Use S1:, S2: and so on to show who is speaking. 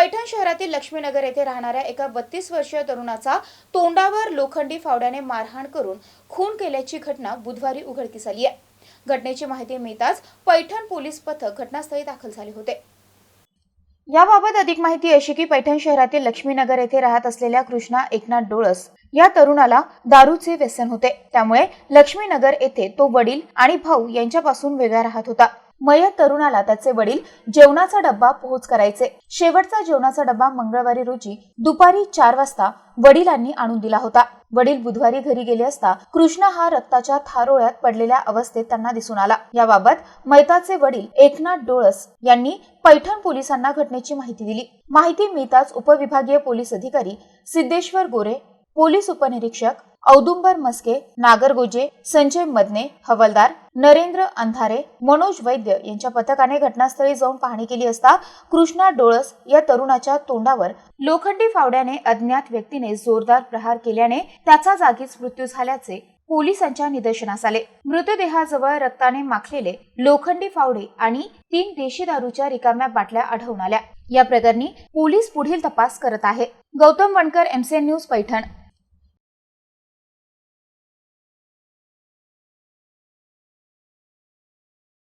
S1: पैठण शहरातील लक्ष्मीनगर येथे राहणाऱ्या एका बत्तीस वर्षीय तरुणाचा तोंडावर लोखंडी फावड्याने मारहाण करून खून केल्याची घटना बुधवारी उघडकीस आली आहे. घटनेची माहिती मिळताच पैठण पोलीस पथक घटनास्थळी दाखल झाले होते. याबाबत अधिक माहिती अशी की पैठण शहरातील लक्ष्मीनगर येथे राहत असलेल्या कृष्णा एकनाथ डोळस या तरुणाला दारूचे व्यसन होते. त्यामुळे लक्ष्मीनगर येथे तो वडील आणि भाऊ यांच्यापासून वेगळा राहत होता. मयत तरुणाला त्याचे वडील जेवणाचा डब्बा पोहोच करायचे. शेवटचा जेवणाचा डब्बा मंगळवारी रोजी दुपारी चार वाजता वडिलांनी आणून दिला होता. वडील बुधवारी घरी गेले असता कृष्णा हा रक्ताच्या थारोळ्यात पडलेल्या अवस्थेत त्यांना दिसून आला. याबाबत मैताचे वडील एकनाथ डोळस यांनी पैठण पोलिसांना घटनेची माहिती दिली. माहिती मिळताच उपविभागीय पोलीस अधिकारी सिद्धेश्वर गोरे पोलीस उपनिरीक्षक औदुंबर मस्के नागरगोजे संजय मदने हवलदार नरेंद्र अंधारे मनोज वैद्य यांच्या पथकाने घटनास्थळी जाऊन पाहणी केली असता कृष्णा डोळस या तरुणाच्या तोंडावर लोखंडी फावड्याने अज्ञात व्यक्तीने जोरदार प्रहार केल्याने त्याचा जागीच मृत्यू झाल्याचे पोलिसांच्या निदर्शनास आले. मृतदेहाजवळ रक्ताने माखलेले लोखंडी फावडे आणि तीन देशी दारूच्या रिकाम्या बाटल्या आढळून आल्या. या प्रकरणी पोलीस पुढील तपास करत आहे. Gautam Wankar MCN news Paithan.